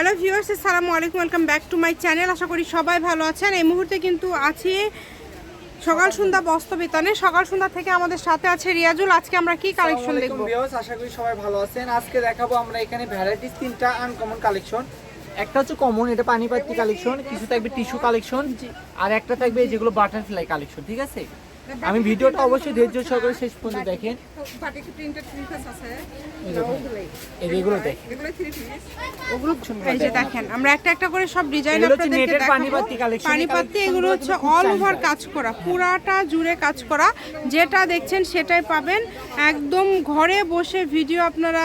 Hello viewers আসসালামু আলাইকুম welcome back to my channel. আশা করি সবাই ভালো আছেন। এই মুহূর্তে কিন্তু আছি সকাল সন্ধ্যা বস্ত্র বেতনে সকাল সন্ধ্যা থেকে আমাদের সাথে আছে রিয়াজুল। আজকে আমরা কি কালেকশন দেখব? আলাইকুম আশা করি সবাই ভালো আছেন। আজকে দেখাবো আমরা এখানে ভ্যারাইটিস তিনটা আনকমন কালেকশন একটা হচ্ছে কমন এটা পানি পানিপাতি কালেকশন কিছু থাকবে টিস্যু কালেকশন আর একটা থাকবে যেগুলো বাটারফ্লাই কালেকশন ঠিক আছে? আমি ভিডিওটা অবশ্যই ধৈর্য সহকারে শেষ পর্যন্ত দেখেন। এই এই যেগুলো দেখেন। ওগুলো এই যে দেখেন। আমরা একটা একটা করে সব ডিজাইন এগুলো আপনাদেরকে দেখাবো। পানিপাত্তি হচ্ছে অল ওভার কাজ করা পুরাটা জুড়ে কাজ করা। যেটা দেখছেন সেটাই পাবেন। একদম ঘরে বসে ভিডিও আপনারা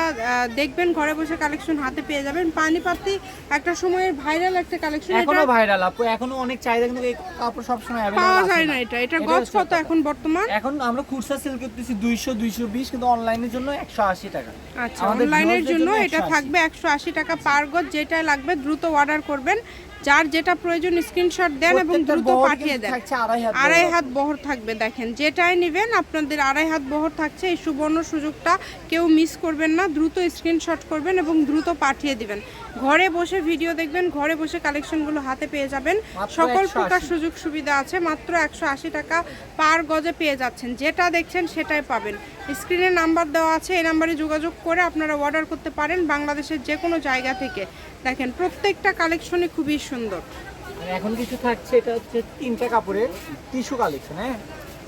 দেখবেন ঘরে বসে কালেকশন হাতে পেয়ে যাবেন। পানিপাত্তি একটা সময় ভাইরাল একটা কালেকশন এখনও ভাইরাল আপু এখনও অনেক চাহিদা কিন্তু এই কাপড় সবসময় পাওয়া যায় না। এটা। এটা হচ্ছে কত এখন বর্তমান? এখন আমরা খুচরা সেল করতেছি দুইশো দুইশো বিশ কিন্তু অনলাইনের জন্য একশো আশি টাকা। আচ্ছা অনলাইনের জন্য এটা থাকবে একশো আশি টাকা পার গজ যেটা লাগবে দ্রুত অর্ডার করবেন। যার যেটা প্রয়োজন স্ক্রিনশট দেন এবং দ্রুত পাঠিয়ে দেন। আড়াই হাত বহর। হাত বহর থাকবে দেখেন। যেটাই নেবেন আপনাদের আড়াই হাত বহর থাকছে। এই সুবর্ণ সুযোগটা কেউ মিস করবেন না। দ্রুত স্ক্রিনশট করবেন এবং দ্রুত পাঠিয়ে দিবেন। ঘরে বসে ভিডিও দেখবেন ঘরে বসে কালেকশনগুলো হাতে পেয়ে যাবেন। সকল 180 প্রকার সুযোগ সুবিধা আছে মাত্র একশো আশি টাকা পার গজে পেয়ে যাচ্ছেন। যেটা দেখছেন সেটাই পাবেন। স্ক্রিনে নাম্বার দেওয়া আছে এই নাম্বারে যোগাযোগ করে আপনারা অর্ডার করতে পারেন বাংলাদেশের যে কোনো জায়গা থেকে। দেখেন প্রত্যেকটা কালেকশনই খুবই সুন্দর। এখন কিছু থাকছে এটা হচ্ছে তিনটা কাপড়ের টিস্যু কালেকশন হ্যাঁ?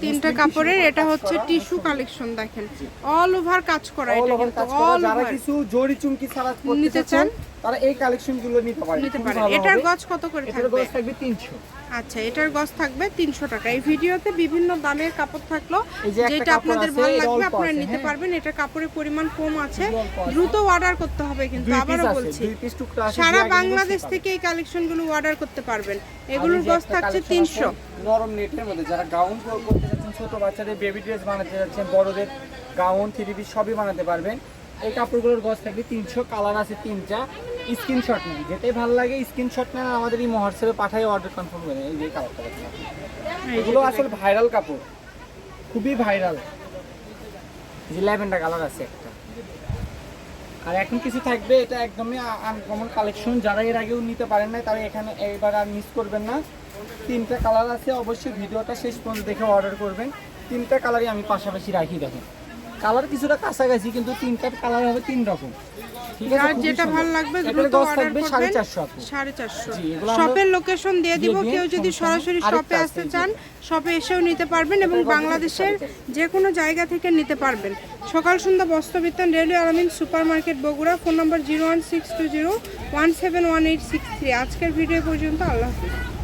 তিনটা কাপড়ের এটা হচ্ছে টিস্যু কালেকশন দেখেন। অল ওভার কাজ করা এটা কিন্তু অল যারা কিছু জড়ি চুমকি ছাড়া করতে নিতে চান? তারা এই কালেকশনগুলো নিতে পারে নিতে পারেন। এটার। গজ কত করে থাকবে এটার গজ থাকবে তিনশো। আচ্ছা এটার গজ থাকবে তিনশো টাকা। এই ভিডিওতে বিভিন্ন দামের কাপড় থাকল। যেটা আপনাদের ভালো লাগবে আপনারা নিতে হ্যাঁ। পারবেন। এটা কাপড়ের পরিমাণ কম আছে। দ্রুত অর্ডার করতে হবে কিন্তু আবারও বলছি। সারা বাংলাদেশ থেকে এই কালেকশনগুলো অর্ডার করতে পারবেন। এগুলোর গজ থাকছে তিনশো। নরম নেটের মধ্যে যারা গাউন করতে যাচ্ছেন ছোট বাচ্চাদের বেবি ড্রেস বানাতে যাচ্ছেন বড়দের গাউন থ্রি পিস সবই বানাতে পারবেন। এই কাপড়গুলোর গজ থাকবে তিনশো কালার আছে তিনটা। স্ক্রিনশট নেন যেটাই ভালো লাগে স্ক্রিনশট নেন আমাদের এই হোয়াটসঅ্যাপে পাঠাই অর্ডার কনফার্ম করে এই যে যে এগুলো আসলে ভাইরাল কাপড়। খুবই ভাইরাল যে ল্যাভেন্ডার কালার আছে একটা। আর এখন কিছু থাকবে এটা একদমই আনকমন কালেকশন যারা এর আগেও নিতে পারেন না তারা এখানে এইবার আর মিস করবেন না। তিনটা কালার আছে অবশ্যই ভিডিওটা শেষ পর্যন্ত দেখে অর্ডার করবেন। তিনটা কালারই আমি পাশাপাশি রাখি দেখেন। কালার কিছুটা কাছাকাছি কিন্তু তিনটার কালার হবে তিন রকম। ঠিক আছে যেটা ভালো লাগবে দ্রুত অর্ডার করবেন। চারশো আপু সাড়ে চারশো। জি, এগুলো আমরা শপের লোকেশন দিয়ে দিব কেউ যদি সরাসরি শপে আসতে চান শপে এসেও নিতে পারবেন এবং বাংলাদেশের যে কোনো জায়গা থেকে নিতে পারবেন। সকাল সন্ধ্যা বস্ত্রবিতান railway Alamin super market Bogura phone number zero one six two zero one seven one eight six three. আজকের ভিডিও পর্যন্ত আল্লাহ হাফিজ।